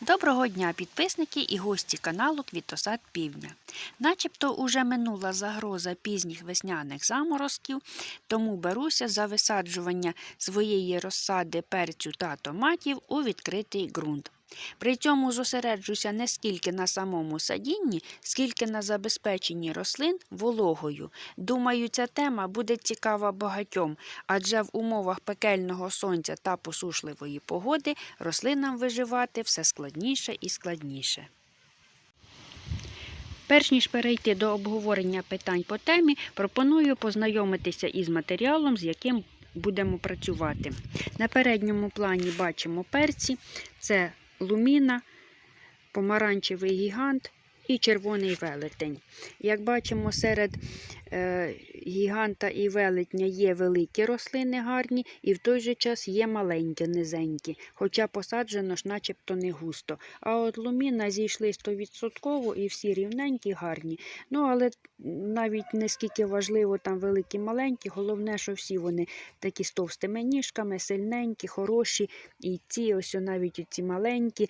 Доброго дня, підписники і гості каналу Квітосад Півдня. Начебто уже минула загроза пізніх весняних заморозків, тому беруся за висаджування своєї розсади перцю та томатів у відкритий ґрунт. При цьому зосереджуся не скільки на самому садінні, скільки на забезпеченні рослин вологою. Думаю, ця тема буде цікава багатьом, адже в умовах пекельного сонця та посушливої погоди рослинам виживати все складніше і складніше. Перш ніж перейти до обговорення питань по темі, пропоную познайомитися із матеріалом, з яким будемо працювати. На передньому плані бачимо перці, це луміна, помаранчевий гігант і червоний велетень. Як бачимо, серед е, гіганта і велетня є великі рослини гарні, і в той же час є маленькі, низенькі, хоча посаджено ж начебто не густо. А от луміна зійшли 100% і всі рівненькі, гарні. Ну, але навіть не скільки важливо там великі, маленькі, головне, що всі вони такі з товстими ніжками, сильненькі, хороші. І ці ось навіть ці маленькі.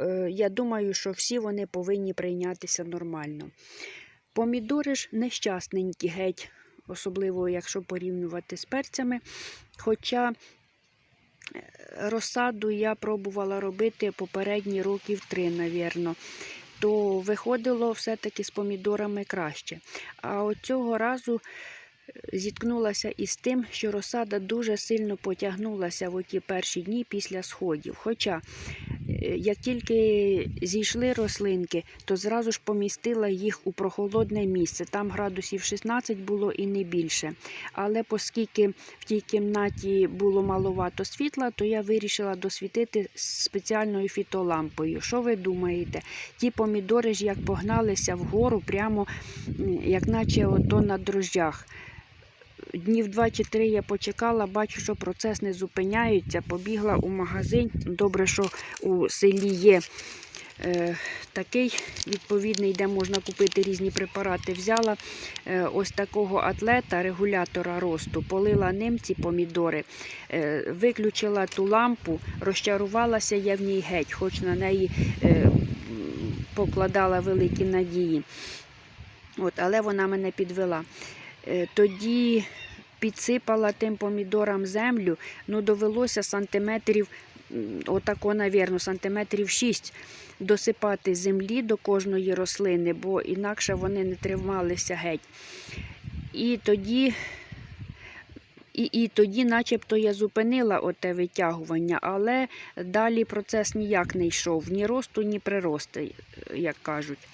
Е, Я думаю, що всі вони повинні прийнятися нормально. Помідори ж нещасненькі геть, особливо якщо порівнювати з перцями. Хоча е, розсаду я пробувала робити попередні років три, навірно, то виходило все-таки з помідорами краще. А от цього разу е, зіткнулася із тим, що розсада дуже сильно потягнулася в оті перші дні після сходів. Хоча як тільки зійшли рослинки, то зразу ж помістила їх у прохолодне місце. Там градусів 16 було і не більше. Але оскільки в тій кімнаті було маловато світла, то я вирішила досвітити спеціальною фітолампою. Що ви думаєте? Ті помідори ж як погналися вгору, прямо як наче ото на дрожжах днів два чи три я почекала, бачу, що процес не зупиняється. Побігла у магазин. Добре, що у селі є е, такий відповідний, де можна купити різні препарати. Взяла е, ось такого атлета, регулятора росту, полила ним ці помідори, е, виключила ту лампу, розчарувалася я в ній геть, хоч на неї е, покладала великі надії. От, Але вона мене підвела. Е, Тоді підсипала тим помідорам землю, ну довелося сантиметрів, отако, навірно, сантиметрів 6 досипати землі до кожної рослини, бо інакше вони не трималися геть. І тоді, і, і тоді, начебто, я зупинила оте витягування, але далі процес ніяк не йшов, ні росту, ні приросту, як кажуть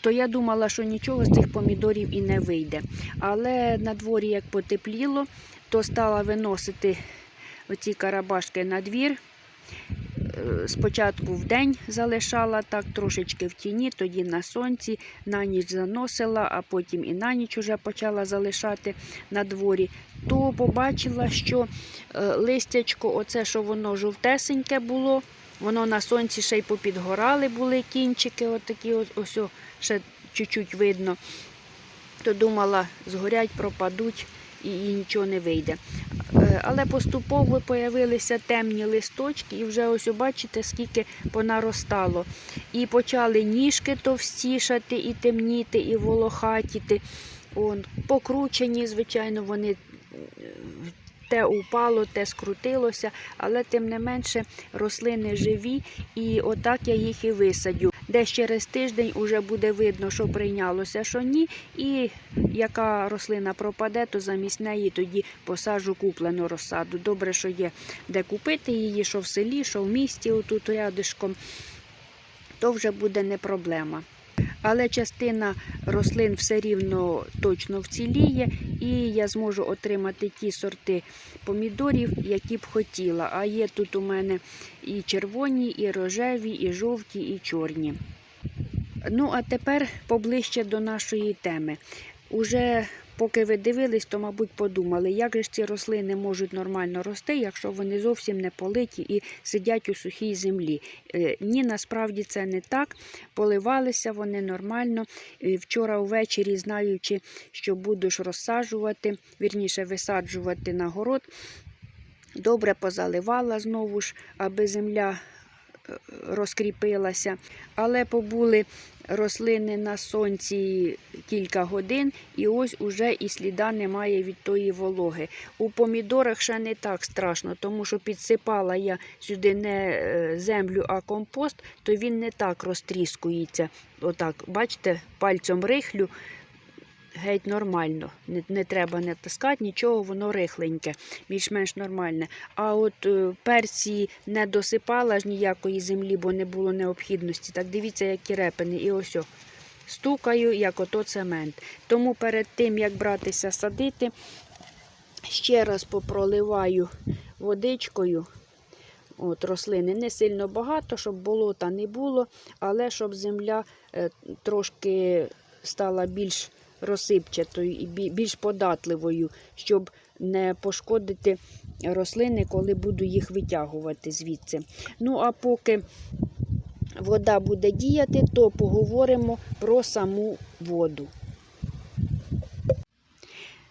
то я думала, що нічого з цих помідорів і не вийде. Але на дворі, як потепліло, то стала виносити оці карабашки на двір. Спочатку в день залишала так трошечки в тіні, тоді на сонці, на ніч заносила, а потім і на ніч вже почала залишати на дворі. То побачила, що е, листячко, оце, що воно жовтесеньке було, воно на сонці ще й попідгорали були кінчики, отакі ось, ось ще чуть-чуть видно. То думала, згорять, пропадуть і, і нічого не вийде. Е, Але поступово появилися темні листочки, і вже ось бачите, скільки понаростало. І почали ніжки товстішати, і темніти, і волохатіти. Он, покручені, звичайно, вони е, те упало, те скрутилося, але тим не менше рослини живі, і отак я їх і висадю. Десь через тиждень вже буде видно, що прийнялося, що ні. І яка рослина пропаде, то замість неї тоді посаджу куплену розсаду. Добре, що є де купити її, що в селі, що в місті, отут рядишком, то вже буде не проблема. Але частина рослин все рівно точно вціліє, і я зможу отримати ті сорти помідорів, які б хотіла. А є тут у мене і червоні, і рожеві, і жовті, і чорні. Ну, а тепер поближче до нашої теми. Уже поки ви дивились, то, мабуть, подумали, як же ці рослини можуть нормально рости, якщо вони зовсім не политі і сидять у сухій землі. Е, Ні, насправді це не так. Поливалися вони нормально. Е, Вчора ввечері, знаючи, що буду ж розсаджувати, вірніше висаджувати на город, добре позаливала знову ж, аби земля розкріпилася, але побули рослини на сонці кілька годин, і ось уже і сліда немає від тої вологи. У помідорах ще не так страшно, тому що підсипала я сюди не е, землю, а компост, то він не так розтріскується. Отак, бачите, пальцем рихлю. Геть нормально, не, не треба не таскати, нічого, воно рихленьке, більш-менш нормальне. А от е, перці не досипала ж ніякої землі, бо не було необхідності. Так дивіться, які репини. І ось о, стукаю, як ото цемент. Тому перед тим, як братися садити, ще раз попроливаю водичкою. От, рослини не сильно багато, щоб болота не було, але щоб земля е, трошки стала більш розсипчатою і більш податливою, щоб не пошкодити рослини, коли буду їх витягувати звідси. Ну, а поки вода буде діяти, то поговоримо про саму воду.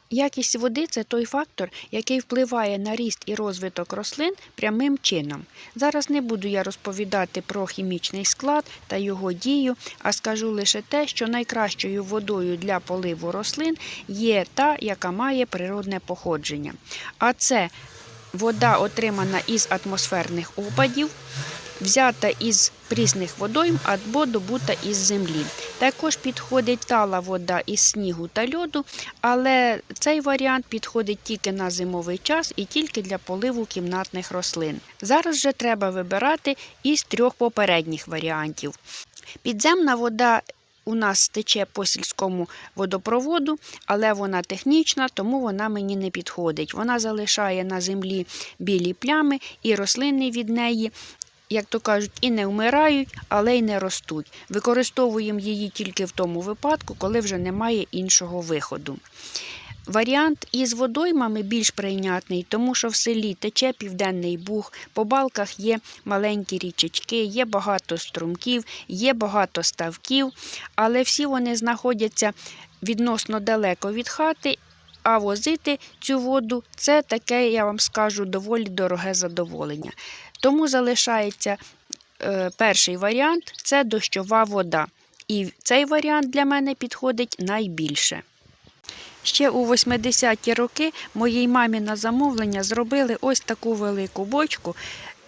Якість води це той фактор, який впливає на ріст і розвиток рослин прямим чином. Зараз не буду я розповідати про хімічний склад та його дію, а скажу лише те, що найкращою водою для поливу рослин є та, яка має природне походження. А це вода, отримана із атмосферних опадів, взята із прісних водойм або добута із землі. Також підходить тала вода із снігу та льоду, але цей варіант підходить тільки на зимовий час і тільки для поливу кімнатних рослин. Зараз же треба вибирати із трьох попередніх варіантів. Підземна вода у нас тече по сільському водопроводу, але вона технічна, тому вона мені не підходить. Вона залишає на землі білі плями, і рослини від неї, як то кажуть, і не вмирають, але й не ростуть. Використовуємо її тільки в тому випадку, коли вже немає іншого виходу. Варіант із водоймами більш прийнятний, тому що в селі тече південний буг, по балках є маленькі річечки, є багато струмків, є багато ставків, але всі вони знаходяться відносно далеко від хати. А возити цю воду це таке, я вам скажу, доволі дороге задоволення. Тому залишається е, перший варіант це дощова вода. І цей варіант для мене підходить найбільше. Ще у 80-ті роки моїй мамі на замовлення зробили ось таку велику бочку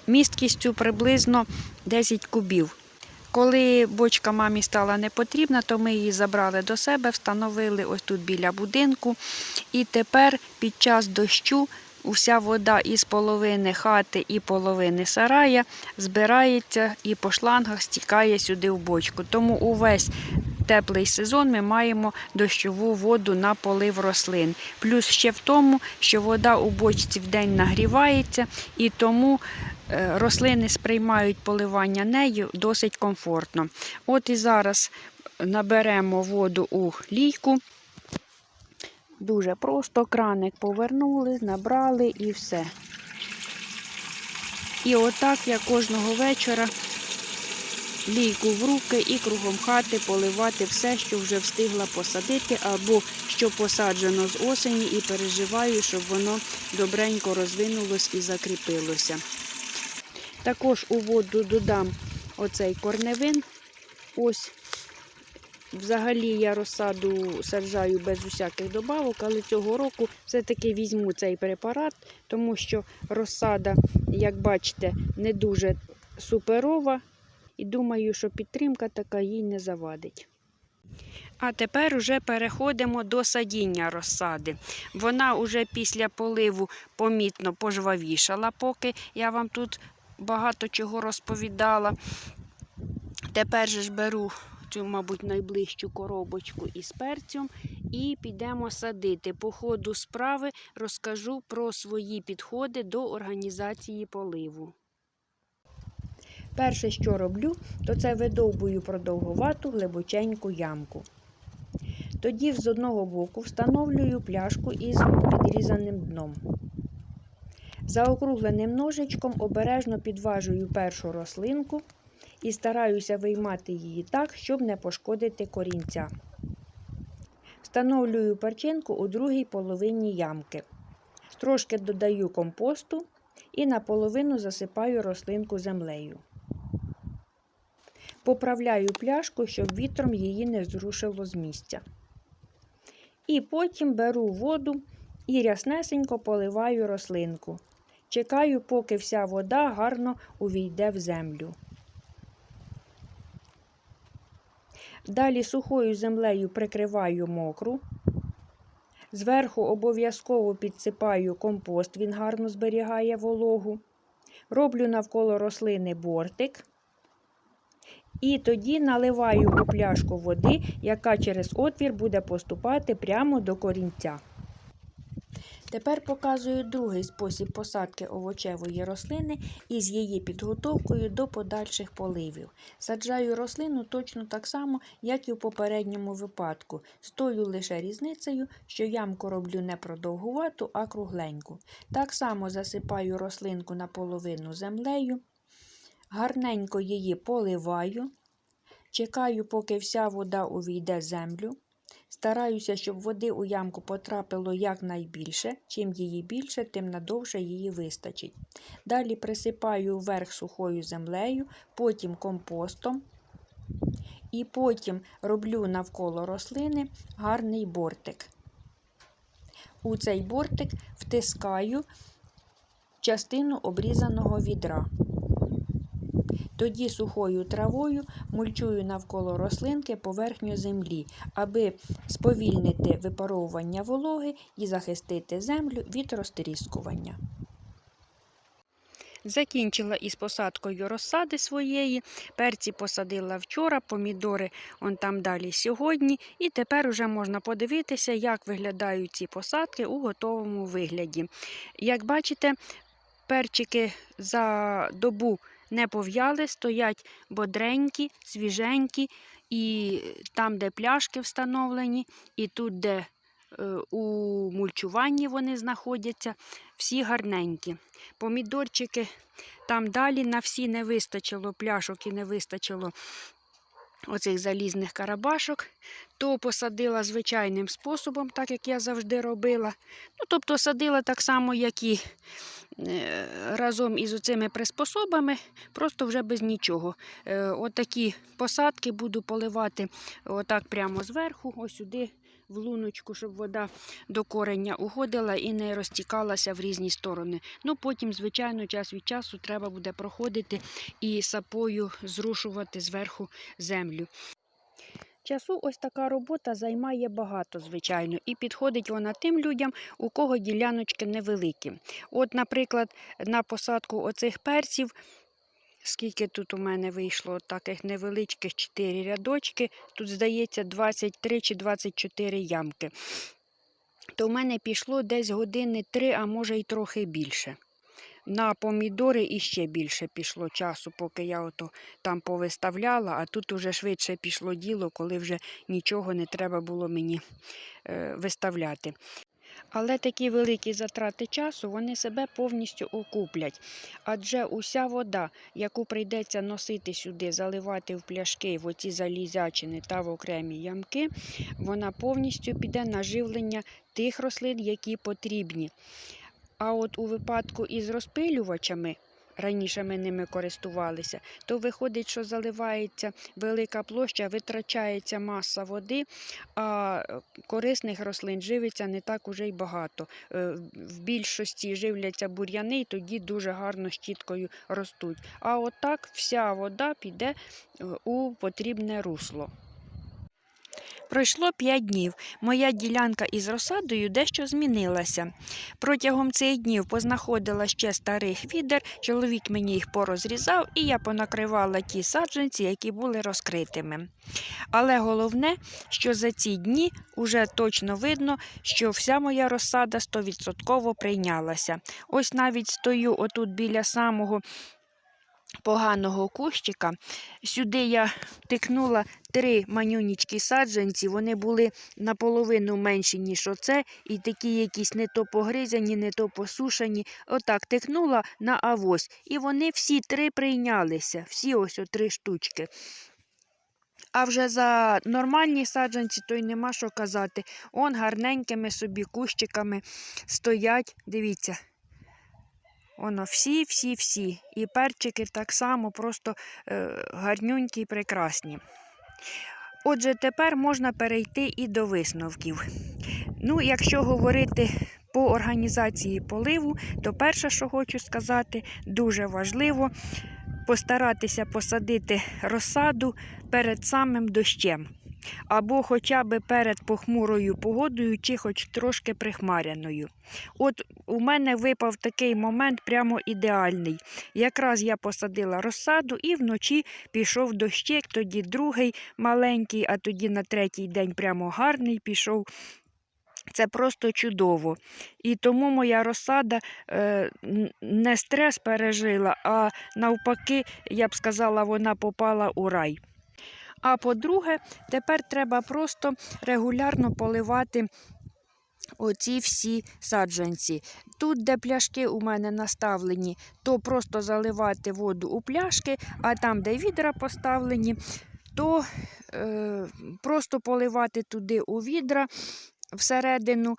місткістю приблизно 10 кубів. Коли бочка мамі стала не потрібна, то ми її забрали до себе, встановили ось тут біля будинку. І тепер під час дощу уся вода із половини хати і половини сарая збирається і по шлангах стікає сюди в бочку. Тому увесь теплий сезон ми маємо дощову воду на полив рослин. Плюс ще в тому, що вода у бочці вдень нагрівається, і тому е, рослини сприймають поливання нею досить комфортно. От і зараз наберемо воду у лійку. Дуже просто краник повернули, набрали і все. І отак я кожного вечора лійку в руки і кругом хати поливати все, що вже встигла посадити, або що посаджено з осені, і переживаю, щоб воно добренько розвинулось і закріпилося. Також у воду додам оцей корневин. Ось. Взагалі я розсаду саджаю без усяких добавок, але цього року все-таки візьму цей препарат, тому що розсада, як бачите, не дуже суперова. І думаю, що підтримка така їй не завадить. А тепер уже переходимо до садіння розсади. Вона уже після поливу помітно пожвавішала, поки я вам тут багато чого розповідала. Тепер же ж беру цю, мабуть, найближчу коробочку із перцем і підемо садити. По ходу справи розкажу про свої підходи до організації поливу. Перше, що роблю, то це видовбую продовгувату глибоченьку ямку. Тоді з одного боку встановлюю пляшку із підрізаним дном. Заокругленим ножичком обережно підважую першу рослинку і стараюся виймати її так, щоб не пошкодити корінця. Встановлюю перчинку у другій половині ямки. Трошки додаю компосту і наполовину засипаю рослинку землею. Поправляю пляшку, щоб вітром її не зрушило з місця. І потім беру воду і ряснесенько поливаю рослинку. Чекаю, поки вся вода гарно увійде в землю. Далі сухою землею прикриваю мокру. Зверху обов'язково підсипаю компост, він гарно зберігає вологу. Роблю навколо рослини бортик. І тоді наливаю у пляшку води, яка через отвір буде поступати прямо до корінця. Тепер показую другий спосіб посадки овочевої рослини із її підготовкою до подальших поливів. Саджаю рослину точно так само, як і в попередньому випадку, з тою лише різницею, що ямку роблю не продовгувату, а кругленьку. Так само засипаю рослинку наполовину землею, гарненько її поливаю, чекаю, поки вся вода увійде землю. Стараюся, щоб води у ямку потрапило якнайбільше. Чим її більше, тим надовше її вистачить. Далі присипаю вверх сухою землею, потім компостом. І потім роблю навколо рослини гарний бортик. У цей бортик втискаю частину обрізаного відра. Тоді сухою травою мульчую навколо рослинки поверхню землі, аби сповільнити випаровування вологи і захистити землю від розтріскування. Закінчила із посадкою розсади своєї. Перці посадила вчора, помідори он там далі сьогодні. І тепер уже можна подивитися, як виглядають ці посадки у готовому вигляді. Як бачите, перчики за добу не пов'яли, стоять бодренькі, свіженькі, і там, де пляшки встановлені, і тут, де е, у мульчуванні вони знаходяться, всі гарненькі. Помідорчики там далі на всі не вистачило пляшок і не вистачило оцих залізних карабашок, то посадила звичайним способом, так як я завжди робила. Ну, Тобто садила так само, як і е, разом із оцими приспособами, просто вже без нічого. Е, Отакі посадки буду поливати отак прямо зверху, ось сюди. В луночку, щоб вода до кореня уходила і не розтікалася в різні сторони. Ну потім, звичайно, час від часу треба буде проходити і сапою зрушувати зверху землю. Часу ось така робота займає багато, звичайно, і підходить вона тим людям, у кого діляночки невеликі. От, наприклад, на посадку оцих перців. Скільки тут у мене вийшло таких невеличких 4 рядочки, тут, здається, 23 чи 24 ямки. То в мене пішло десь години 3, а може й трохи більше. На помідори іще більше пішло часу, поки я ото там повиставляла, а тут уже швидше пішло діло, коли вже нічого не треба було мені е, виставляти. Але такі великі затрати часу вони себе повністю окуплять. Адже уся вода, яку прийдеться носити сюди, заливати в пляшки, в оці залізячини та в окремі ямки, вона повністю піде на живлення тих рослин, які потрібні. А от у випадку із розпилювачами, раніше ми ними користувалися, то виходить, що заливається велика площа, витрачається маса води, а корисних рослин живиться не так уже й багато. Е, В більшості живляться бур'яни, і тоді дуже гарно щіткою ростуть. А отак вся вода піде е, у потрібне русло. Пройшло 5 днів. Моя ділянка із розсадою дещо змінилася. Протягом цих днів познаходила ще старих відер, чоловік мені їх порозрізав, і я понакривала ті саджанці, які були розкритими. Але головне, що за ці дні вже точно видно, що вся моя розсада 100% прийнялася. Ось навіть стою отут біля самого поганого кущика. Сюди я тикнула три манюнічки саджанці, вони були наполовину менші, ніж оце, і такі якісь не то погризані, не то посушені. Отак тикнула на авось. І вони всі три прийнялися, всі ось три штучки. А вже за нормальні саджанці, то й нема що казати. Он гарненькими собі кущиками стоять. Дивіться. Воно всі, всі, всі. І перчики так само, просто е, гарнюнькі і прекрасні. Отже, тепер можна перейти і до висновків. Ну, якщо говорити по організації поливу, то перше, що хочу сказати, дуже важливо постаратися посадити розсаду перед самим дощем. Або хоча б перед похмурою погодою, чи хоч трошки прихмаряною. От у мене випав такий момент прямо ідеальний. Якраз я посадила розсаду і вночі пішов дощик, тоді другий маленький, а тоді на третій день прямо гарний пішов. Це просто чудово. І тому моя розсада е, не стрес пережила, а навпаки, я б сказала, вона попала у рай. А по-друге, тепер треба просто регулярно поливати оці всі саджанці. Тут, де пляшки у мене наставлені, то просто заливати воду у пляшки, а там, де відра поставлені, то е, просто поливати туди у відра всередину.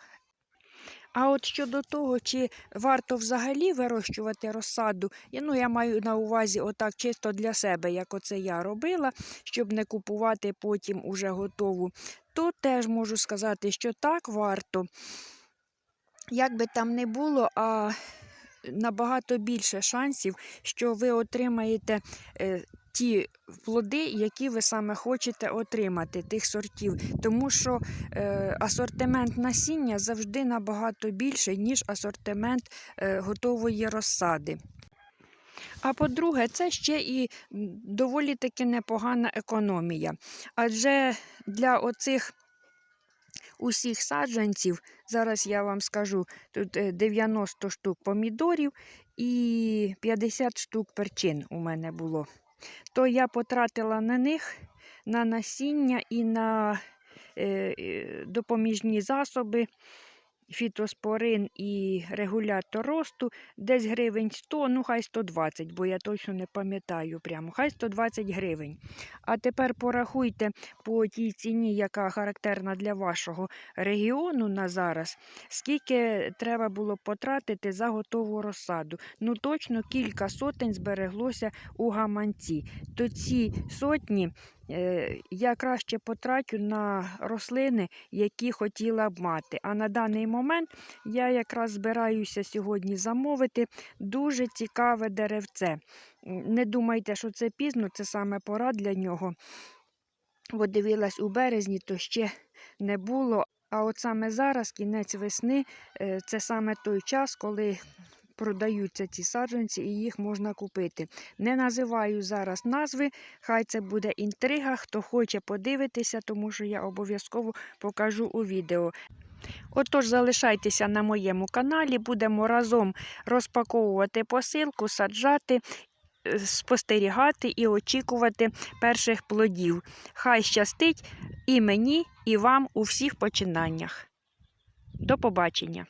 А от щодо того, чи варто взагалі вирощувати розсаду, ну, я маю на увазі отак чисто для себе, як оце я робила, щоб не купувати потім уже готову, то теж можу сказати, що так варто. Як би там не було, а набагато більше шансів, що ви отримаєте е, ті плоди, які ви саме хочете отримати, тих сортів. Тому що е, асортимент насіння завжди набагато більший, ніж асортимент е, готової розсади. А по-друге, це ще і доволі таки непогана економія. Адже для оцих усіх саджанців, зараз я вам скажу, тут е, 90 штук помідорів і 50 штук перчин у мене було. То я потратила на них на насіння і на е, допоміжні засоби, фітоспорин і регулятор росту, десь гривень 100, ну хай 120, бо я точно не пам'ятаю прямо, хай 120 гривень. А тепер порахуйте по тій ціні, яка характерна для вашого регіону на зараз, скільки треба було потратити за готову розсаду. Ну точно кілька сотень збереглося у гаманці. То ці сотні я краще потрачу на рослини, які хотіла б мати. А на даний момент я якраз збираюся сьогодні замовити дуже цікаве деревце. Не думайте, що це пізно, це саме пора для нього. Бо дивилась у березні, то ще не було. А от саме зараз, кінець весни, е, це саме той час, коли продаються ці саджанці і їх можна купити. Не називаю зараз назви, хай це буде інтрига. Хто хоче подивитися, тому що я обов'язково покажу у відео. Отож, залишайтеся на моєму каналі, будемо разом розпаковувати посилку, саджати, е, спостерігати і очікувати перших плодів. Хай щастить і мені, і вам у всіх починаннях. До побачення!